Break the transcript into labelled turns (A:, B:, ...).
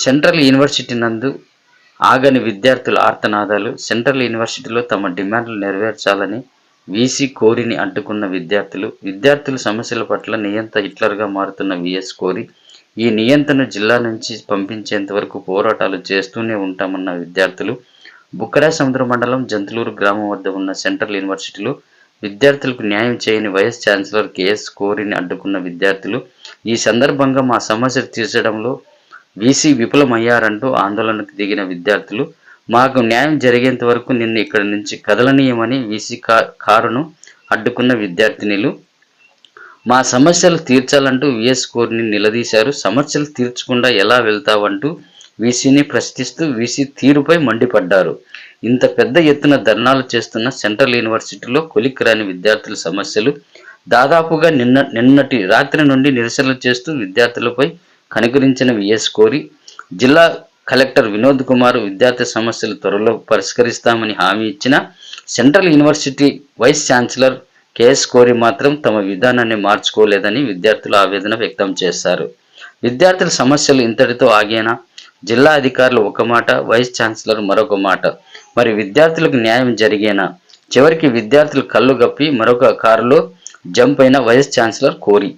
A: Central university నందు ఆగని విద్యార్థుల ఆర్తనాదాలు సెంట్రల్ యూనివర్సిటీలో తమ డిమాండ్లు నెరవేర్చాలని వీసీ కోరిని అడ్డుకున్న విద్యార్థులు విద్యార్థుల సమస్యల పట్ల నియంత హిట్లర్గా మారుతున్న విఎస్ కోరి ఈ నియంత్రణ జిల్లా నుంచి పంపించేంత వరకు పోరాటాలు చేస్తూనే ఉంటామన్న విద్యార్థులు బుక్కరా సముద్ర మండలం జంతులూరు గ్రామం వద్ద ఉన్న సెంట్రల్ యూనివర్సిటీలో విద్యార్థులకు న్యాయం చేయని వైస్ ఛాన్సలర్ కేఎస్ కోరిని అడ్డుకున్న విద్యార్థులు ఈ సందర్భంగా మా సమస్యలు తీర్చడంలో వీసీ విఫలమయ్యారంటూ ఆందోళనకు దిగిన విద్యార్థులు మాకు న్యాయం జరిగేంత వరకు నిన్ను ఇక్కడి నుంచి కదలనీయమని వీసీ కారును అడ్డుకున్న విద్యార్థినిలు మా సమస్యలు తీర్చాలంటూ విఎస్ కోరిని నిలదీశారు. సమస్యలు తీర్చకుండా ఎలా వెళ్తావంటూ వీసీని ప్రశ్నిస్తూ వీసీ తీరుపై మండిపడ్డారు. ఇంత పెద్ద ఎత్తున ధర్నాలు చేస్తున్న సెంట్రల్ యూనివర్సిటీలో కొలిక్కిరాని విద్యార్థుల సమస్యలు దాదాపుగా నిన్న నిన్నటి రాత్రి నుండి నిరసనలు చేస్తూ విద్యార్థులపై కనుగరించిన విఎస్ కోరి జిల్లా కలెక్టర్ వినోద్ కుమార్ విద్యార్థి సమస్యలు త్వరలో పరిష్కరిస్తామని హామీ ఇచ్చిన central university vice chancellor KS Kori మాత్రం తమ విధానాన్ని మార్చుకోలేదని విద్యార్థులు ఆవేదన వ్యక్తం చేశారు. విద్యార్థుల సమస్యలు ఇంతటితో ఆగేనా? జిల్లా అధికారులు ఒక మాట వైస్ ఛాన్సలర్ మరొక మాట. మరి విద్యార్థులకు న్యాయం జరిగేనా? చివరికి విద్యార్థులు కళ్ళు గప్పి మరొక కారులో జంప్ అయిన వైస్ ఛాన్సలర్ కోరి